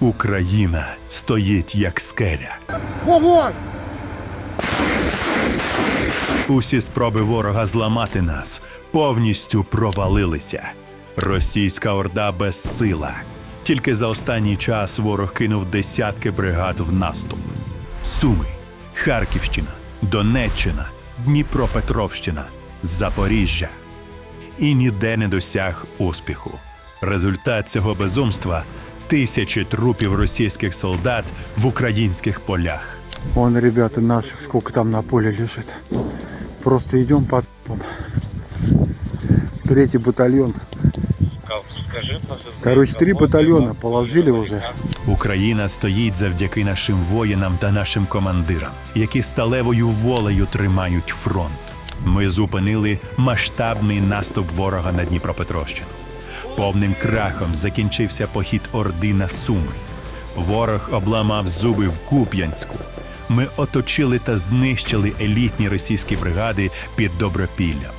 Україна стоїть як скеля. Вогонь! Усі спроби ворога зламати нас повністю провалилися. Російська орда безсила. Тільки за останній час ворог кинув десятки бригад в наступ. Суми, Харківщина, Донеччина, Дніпропетровщина, Запоріжжя. І ніде не досяг успіху. Результат цього безумства тисячі трупів російських солдат в українських полях. Вон, ребята, наших сколько там на поле лежит. Просто идем по батальон. Скажи, Короче, три батальона положили уже. Україна стоїть завдяки нашим воїнам та нашим командирам, які сталевою волею тримають фронт. Ми зупинили масштабний наступ ворога на Дніпропетровщину. Повним крахом закінчився похід Орди на Суми. Ворог обламав зуби в Куп'янську. Ми оточили та знищили елітні російські бригади під Добропіллям.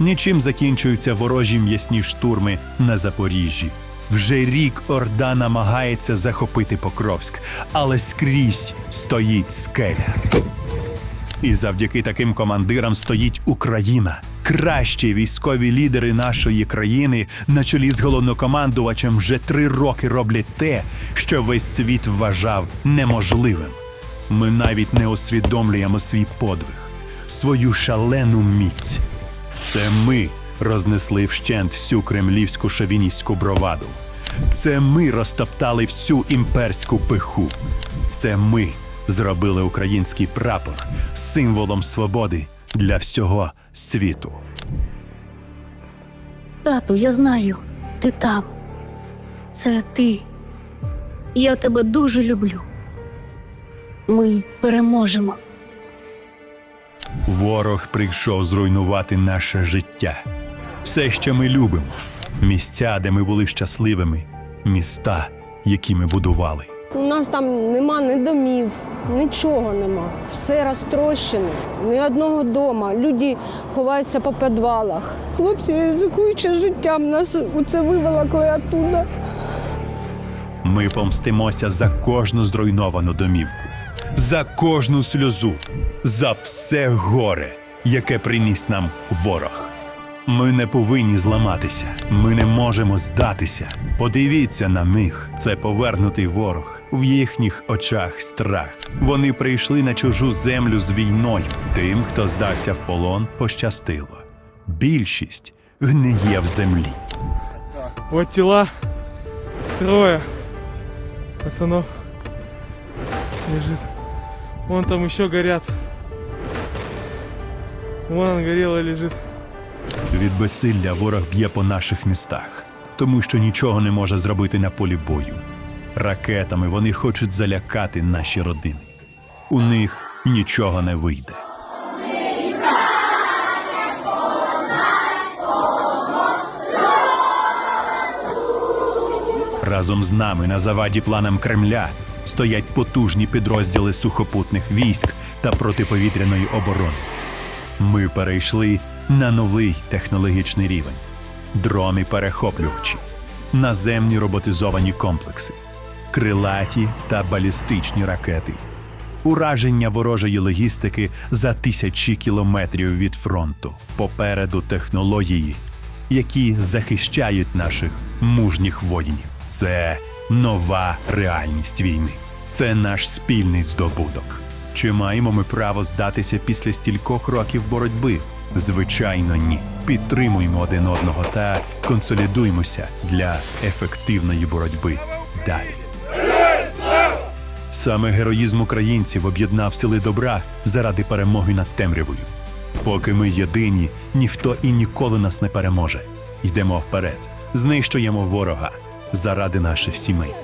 Нічим закінчуються ворожі м'ясні штурми на Запоріжжі. Вже рік Орда намагається захопити Покровськ, але скрізь стоїть скеля. І завдяки таким командирам стоїть Україна. Кращі військові лідери нашої країни на чолі з головнокомандувачем вже три роки роблять те, що весь світ вважав неможливим. Ми навіть не усвідомлюємо свій подвиг, свою шалену міць. Це ми рознесли вщент всю кремлівську шовіністську броваду. Це ми розтоптали всю імперську пиху. Це ми зробили український прапор символом свободи для всього світу. Тату, я знаю, ти там. Це ти. Я тебе дуже люблю. Ми переможемо. Ворог прийшов зруйнувати наше життя. Все, що ми любимо, місця, де ми були щасливими, міста, які ми будували. У нас там нема ні домів, нічого нема. Все розтрощено, ні одного дома. Люди ховаються по підвалах. Хлопці, ризикуючи життям, нас у це виволокли оттуда. Ми помстимося за кожну зруйновану домівку, за кожну сльозу, за все горе, яке приніс нам ворог. Ми не повинні зламатися, ми не можемо здатися. Подивіться на них, це повернутий ворог. В їхніх очах страх. Вони прийшли на чужу землю з війною. Тим, хто здався в полон, пощастило. Більшість гниє в землі. Вот тела. Трое. Пацанов. Лежит. Вон там еще горят. Вон он горело лежит. Від безсилля ворог б'є по наших містах, тому що нічого не може зробити на полі бою. Ракетами вони хочуть залякати наші родини. У них нічого не вийде. Разом з нами на заваді планам Кремля стоять потужні підрозділи сухопутних військ та протиповітряної оборони. Ми перейшли на новий технологічний рівень: дрони перехоплювачі, наземні роботизовані комплекси, крилаті та балістичні ракети, ураження ворожої логістики за тисячі кілометрів від фронту, попереду технології, які захищають наших мужніх воїнів. Це нова реальність війни. Це наш спільний здобуток. Чи маємо ми право здатися після стількох років боротьби? Звичайно, ні. Підтримуємо один одного та консолідуймося для ефективної боротьби далі. Саме героїзм українців об'єднав сили добра заради перемоги над темрявою. Поки ми єдині, ніхто і ніколи нас не переможе. Йдемо вперед, знищуємо ворога заради наших сімей,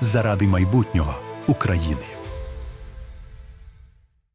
заради майбутнього України.